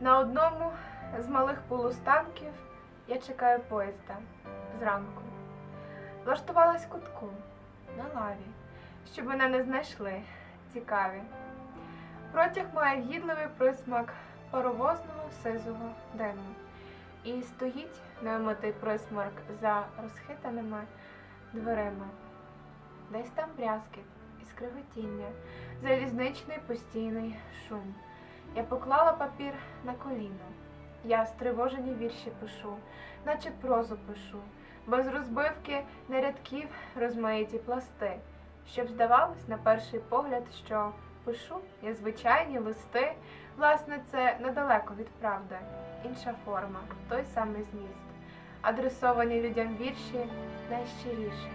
На одному з малих полустанків я чекаю поїзда зранку. Влаштувалась кутку на лаві, щоб мене не знайшли цікаві. Протяг має в'їдливий присмак паровозного сизого диму. І стоїть неомитий присмарк за розхитаними дверима. Десь там брязкіт і скриготіння, залізничний постійний шум. Я поклала папір на коліно. Я стривожені вірші пишу, наче прозу пишу, без розбивки не рядків розмаїті пласти, щоб здавалось на перший погляд, що пишу я звичайні листи. Власне, це недалеко від правди, інша форма, той самий зміст. Адресовані людям вірші найщиріші,